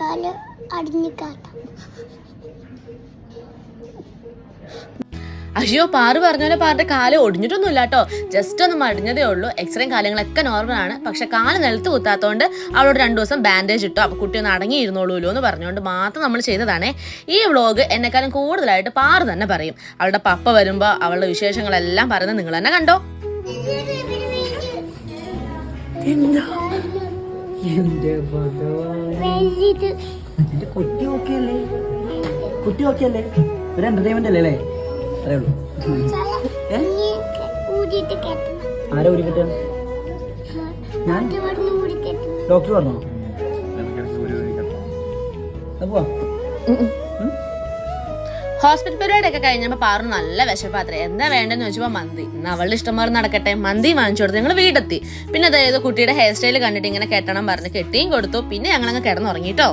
കാൽ അടിഞ്ഞിക്കാട്ട കാട്ടാം. അയ്യോ പാറ് പറഞ്ഞ പോലെ പാറിന്റെ കാൽ ഒടിഞ്ഞിട്ടൊന്നുമില്ല കേട്ടോ. ജസ്റ്റ് ഒന്ന് മടിഞ്ഞതേ ഉള്ളൂ. എക്സ്റേയും കാര്യങ്ങളൊക്കെ നോർമൽ ആണ്. പക്ഷെ കാൽ നിലത്ത് കുത്താത്തോണ്ട് അവളോട് രണ്ടു ദിവസം ബാൻഡേജ് ഇട്ടു. അപ്പൊ കുട്ടി ഒന്ന് അടങ്ങിയിരുന്നോളൂല്ലോ എന്ന് പറഞ്ഞുകൊണ്ട് മാത്രം നമ്മൾ ചെയ്തതാണേ. ഈ വ്ളോഗ് എന്നെക്കാളും കൂടുതലായിട്ട് പാറ് തന്നെ പറയും. അവളുടെ പപ്പ വരുമ്പോ അവളുടെ വിശേഷങ്ങളെല്ലാം പറയുന്നത് നിങ്ങൾ തന്നെ കണ്ടോ? എന്റെ എന്റെ കുട്ടി ഓക്കെ അല്ലേ? കുട്ടി ഓക്കെ അല്ലേ? ഒരു എന്റർടൈൻമെന്റ് അല്ലേ അല്ലേ? അതേ ഉള്ളൂ. ആരാ ഊരി കിട്ടുക ഞാൻ? ഡോക്ടർ പറഞ്ഞോ പോവാ. ഹോസ്പിറ്റൽ പരിപാടിയൊക്കെ കഴിഞ്ഞപ്പോൾ പാറു നല്ല വിശപ്പാത്ര. എന്താ വേണ്ടെന്ന് ചോദിച്ചപ്പോൾ മന്തി. എന്നാൽ അവളുടെ ഇഷ്ടംമാർ നടക്കട്ടെ. മന്തി വാങ്ങിച്ചു കൊടുത്ത്. ഞങ്ങൾ വീടെത്തി. പിന്നെ അതായത് കുട്ടിയുടെ ഹെയർ സ്റ്റൈൽ കണ്ടിട്ട് ഇങ്ങനെ കെട്ടണം പറഞ്ഞ് കെട്ടിയും കൊടുത്തു. പിന്നെ ഞങ്ങളങ്ങ് കിടന്നുറങ്ങിട്ടോ